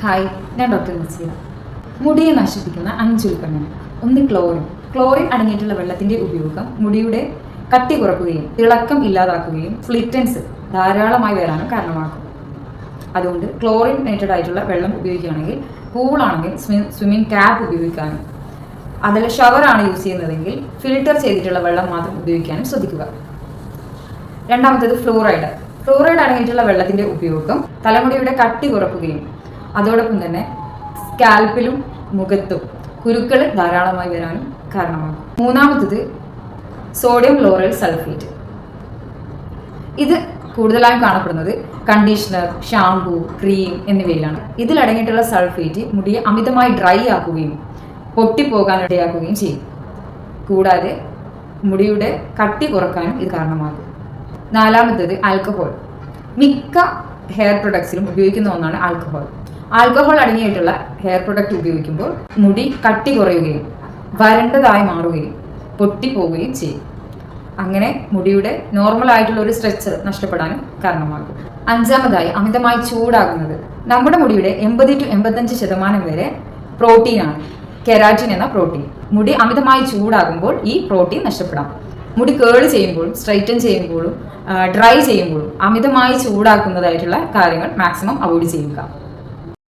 Hi ഞാൻ doctor Naseer മുടിയെ നശിപ്പിക്കുന്ന അഞ്ച് ഉൽപ്പന്നങ്ങൾ. ഒന്ന് ക്ലോറിൻ ക്ലോറിൻ അടങ്ങിയിട്ടുള്ള വെള്ളത്തിന്റെ ഉപയോഗം മുടിയുടെ കട്ടി കുറക്കുകയും തിളക്കം ഇല്ലാതാക്കുകയും ഫ്ലിറ്റൻസ് ധാരാളമായി വരാനും കാരണമാക്കും അതുകൊണ്ട് ക്ലോറിൻ നേറ്റഡ് ആയിട്ടുള്ള വെള്ളം ഉപയോഗിക്കുകയാണെങ്കിൽ പൂളാണെങ്കിൽ സ്വിമ്മിംഗ് ക്യാപ്പ് ഉപയോഗിക്കാനും അതിൽ ഷവറാണ് യൂസ് ചെയ്യുന്നതെങ്കിൽ ഫിൽട്ടർ ചെയ്തിട്ടുള്ള വെള്ളം മാത്രം ഉപയോഗിക്കാനും ശ്രദ്ധിക്കുക. രണ്ടാമത്തേത് ഫ്ലൂറൈഡ് ഫ്ലൂറൈഡ് അടങ്ങിയിട്ടുള്ള വെള്ളത്തിന്റെ ഉപയോഗം തലമുടിയുടെ കട്ടി കുറക്കുകയും അതോടൊപ്പം തന്നെ സ്കാൽപ്പിലും മുഖത്തും കുരുക്കൾ ധാരാളമായി വരാനും കാരണമാകും. മൂന്നാമത്തത് സോഡിയം ലോറൽ സൾഫേറ്റ്. ഇത് കൂടുതലായും കാണപ്പെടുന്നത് കണ്ടീഷണർ ഷാംപൂ ക്രീം എന്നിവയിലാണ്. ഇതിലടങ്ങിയിട്ടുള്ള സൾഫേറ്റ് മുടിയെ അമിതമായി ഡ്രൈ ആക്കുകയും പൊട്ടിപ്പോകാൻ ഇടയാക്കുകയും ചെയ്യും. കൂടാതെ മുടിയുടെ കട്ടി കുറക്കാനും ഇത് കാരണമാകും. നാലാമത്തേത് ആൽക്കഹോൾ. മിക്ക ഹെയർ പ്രൊഡക്ട്സിലും ഉപയോഗിക്കുന്ന ഒന്നാണ് ആൽക്കഹോൾ. ആൽക്കഹോൾ അടങ്ങിയിട്ടുള്ള ഹെയർ പ്രൊഡക്റ്റ് ഉപയോഗിക്കുമ്പോൾ മുടി കട്ടി കുറയുകയും വരണ്ടതായി മാറുകയും പൊട്ടിപ്പോവുകയും ചെയ്യും. അങ്ങനെ മുടിയുടെ നോർമൽ ആയിട്ടുള്ള ഒരു സ്ട്രെച്ചർ നഷ്ടപ്പെടാനും കാരണമാകും. അഞ്ചാമതായി അമിതമായി ചൂടാകുന്നത് നമ്മുടെ മുടിയുടെ എൺപത് ടു എൺപത്തഞ്ച് ശതമാനം വരെ പ്രോട്ടീനാണ് കെരാറ്റിൻ എന്ന പ്രോട്ടീൻ മുടി അമിതമായി ചൂടാകുമ്പോൾ ഈ പ്രോട്ടീൻ നഷ്ടപ്പെടാം. മുടി കേൾ ചെയ്യുമ്പോഴും സ്ട്രൈറ്റൻ ചെയ്യുമ്പോഴും ഡ്രൈ ചെയ്യുമ്പോഴും അമിതമായി ചൂടാക്കുന്നതായിട്ടുള്ള കാര്യങ്ങൾ മാക്സിമം അവോയ്ഡ് ചെയ്യുക.